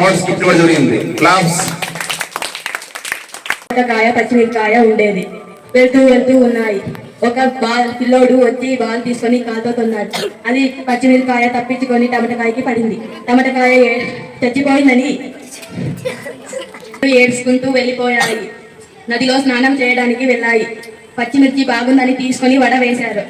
Awards gift ఇవ్వడం జరిగింది. Claps కాయ పచ్చిమిరకాయ ఉండేది. వెళ్తూ వెళ్తూ ఉన్నాయి. ఒక బాల్ పిల్లోడు వచ్చి బాల్ తీసుకొని కాలుతో కొన్నాడు అది పచ్చిమిరకాయ తప్పించుకొని టమటకాయకి పడింది. టమటకాయ చచ్చిపోయిందని ఏడ్చుకుంటూ వెళ్ళిపోయాయి. నదిలో స్నానం చేయడానికి వెళ్ళాయి. పచ్చిమిర్చి బాగుందని తీసుకొని వడ వేశారు.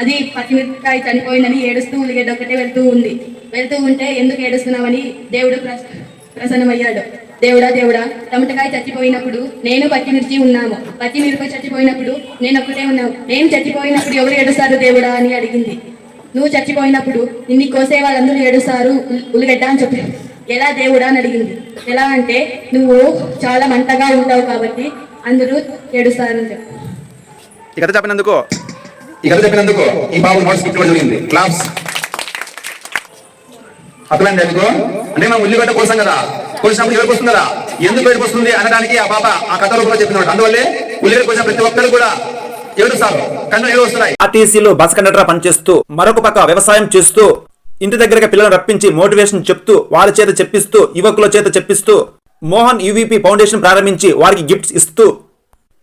అది పచ్చిమిరపకాయ చనిపోయిందని ఏడుస్తూ ఉల్లిగడ్డ ఒకటే వెళ్తూ ఉంది. వెళ్తూ ఉంటే ఎందుకు ఏడుస్తున్నామని దేవుడు ప్రస- ప్రసన్నమయ్యాడు. దేవుడా దేవుడా టమటకాయ చచ్చిపోయినప్పుడు నేను పచ్చిమిర్చి ఉన్నాము. పచ్చిమిరపకాయ చచ్చిపోయినప్పుడు నేను ఒక్కటే ఉన్నాము. నేను చచ్చిపోయినప్పుడు ఎవరు ఏడుస్తారు దేవుడా అని అడిగింది. నువ్వు చచ్చిపోయినప్పుడు నిన్ను కోసే వాళ్ళందరూ ఏడుస్తారు ఉల్లిగడ్డ అని చెప్పి. ఎలా దేవుడా అని అడిగింది. ఎలా అంటే నువ్వు చాలా మంటగా ఉంటావు కాబట్టి అందరూ ఏడుస్తారని చెప్పి. ఈ కథ చెప్పినందుకు ఈ కథ చెప్పినందుకు ఈ బాబు నోట్స్ జరిగింది. అర్థమైంది ఎందుకు అంటే మనం ఉల్లిగడ్డ కోసం కదా. కోసినప్పుడు ఎవరికి వస్తుంది కదా ఎందుకు బయటకు వస్తుంది అనడానికి ఆ పాప ఆ కథ రూపంలో చెప్పినట్టు అందువల్లే ఉల్లిగడ్డ కోసిన ప్రతి ఒక్కరు కూడా ఆర్టీసీలో బస్ కండక్టర్ పనిచేస్తూ మరొక పక్క వ్యవసాయం చేస్తూ ఇంటి దగ్గరకి పిల్లలను రప్పించి మోటివేషన్ చెప్తూ వారి చేత చెప్పిస్తూ యువకుల చేత చెప్పిస్తూ మోహన్ యూవీపీ ఫౌండేషన్ ప్రారంభించి వారికి గిఫ్ట్స్ ఇస్తూ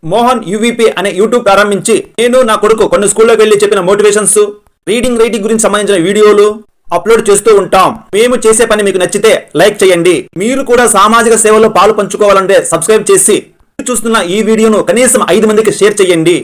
మోహన్ యూవీపీ అనే యూట్యూబ్ ప్రారంభించి నేను నా కొడుకు కొన్ని స్కూల్లోకి వెళ్ళి చెప్పిన మోటివేషన్స్ రీడింగ్ రైటింగ్ గురించి సంబంధించిన వీడియోలు అప్లోడ్ చేస్తూ ఉంటాం. మేము చేసే పని మీకు నచ్చితే లైక్ చేయండి. మీరు కూడా సామాజిక సేవలో పాలు పంచుకోవాలంటే సబ్స్క్రైబ్ చేసి చూస్తున్న ఈ వీడియోను కనీసం ఐదు మందికి షేర్ చేయండి.